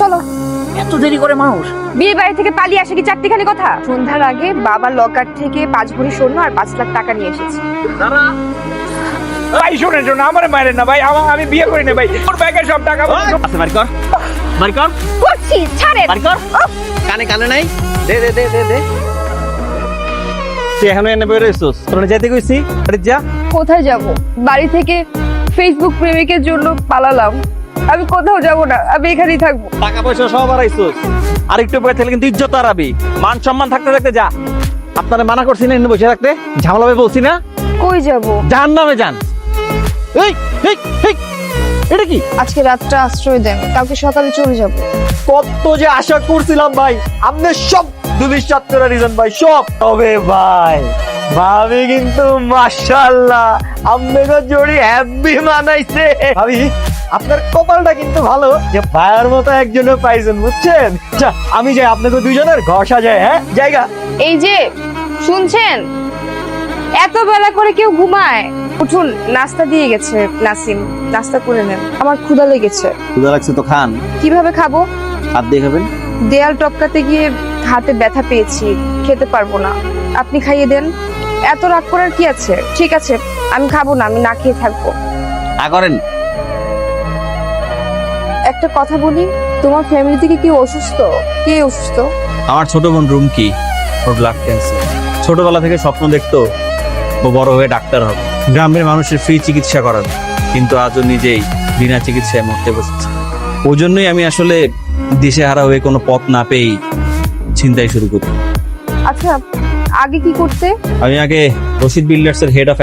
চলো। এত দেরি করে মানুষ। বিয়ে বাড়ি থেকে পালিয়ে আসে কি চারটিখানি কথা? সন্ধ্যার আগে বাবা লকার থেকে পাঁচ ভরি স্বর্ণ আর পাঁচ লাখ টাকা নিয়ে এসেছে। ভাই শোনেন শোনেন আমার মারেন না ভাই আমার আমি বিয়ে করি না ভাই। ওর ব্যাগে সব টাকা আচ্ছা বাড়ি কর। বাড়ি কর। করছি ছাড়েন। বাড়ি কর। কানে কানে নাই? দে দে দে দে দে। তুই এখনও এনে বের হইছিস তোর যাইতে কইছি? বাড়ি যা। কোথায় যাব? বাড়ি থেকে ফেসবুক প্রেমিকের জন্য পালালাম। আমি কোথাও যাব না আমি এখানেই থাকব। টাকা পয়সা সব হারাইছিস। আর একটু পরে থাকলে কিন্তু ইজ্জত হারাবি। মান সম্মান থাকতে থাকতে যা। আপনারে মানা করছি না বসে থাকতে। ঝামেলা হবে বলছি না? কই যাব? জান নামে যান। এই এই এই এটা কি? আজকে রাতটা আশ্রয় দেন কালকে সকালে চলে যাব। কত যে আশা করছিলাম ভাই আপনি সব দুবিশ্বাস করার রিজন ভাই সব। তবে ভাই ভাবি কিন্তু মাশাআল্লাহ আপনাকে জোড়ি হ্যাপি মানাইছে। ভাবি আপনার কপালটা কিন্তু ভালো যে ভাইয়ের মতো একজনও পাইছেন বুঝছেন? আচ্ছা, আমি যাই আপনাকে দুইজনের ঘর সাজায় হ্যাঁ? জায়গা। এই যে শুনছেন? এত বেলা করে কেউ ঘুমায়। উঠুন নাস্তা দিয়ে গেছে নাসিম নাস্তা করে নেন। আমার ক্ষুধা লেগেছে। ক্ষুদা লাগছে তো খান। কীভাবে খাব? হাত দিয়ে খাবেন? দেয়াল টপকাতে গিয়ে হাতে ব্যথা পেয়েছি খেতে পারব না। আপনি খাইয়ে দেন। এত রাগ করার কি আছে? ঠিক আছে আমি খাব না আমি না খেয়ে থাকব। না করেন। একটা কথা বলি তোমার ফ্যামিলি থেকে কি অসুস্থ? কে অসুস্থ? আমার ছোট বোন রুমকি ওর ব্লাড ক্যান্সার ছোটবেলা থেকে স্বপ্ন দেখতো ও বড় হয়ে ডাক্তার হবে। গ্রামের মানুষের ফ্রি চিকিৎসা করাবে কিন্তু আজও নিজেই বিনা চিকিৎসায় মরতে বসেছে। ওই জন্যই আমি আসলে দেশে হারা হয়ে কোনো পথ না পেয়েই চিন্তাই শুরু করি। আচ্ছা আগে কি করতে? আমি আগে রশিদ বিল্ডার্স এর হেড অফ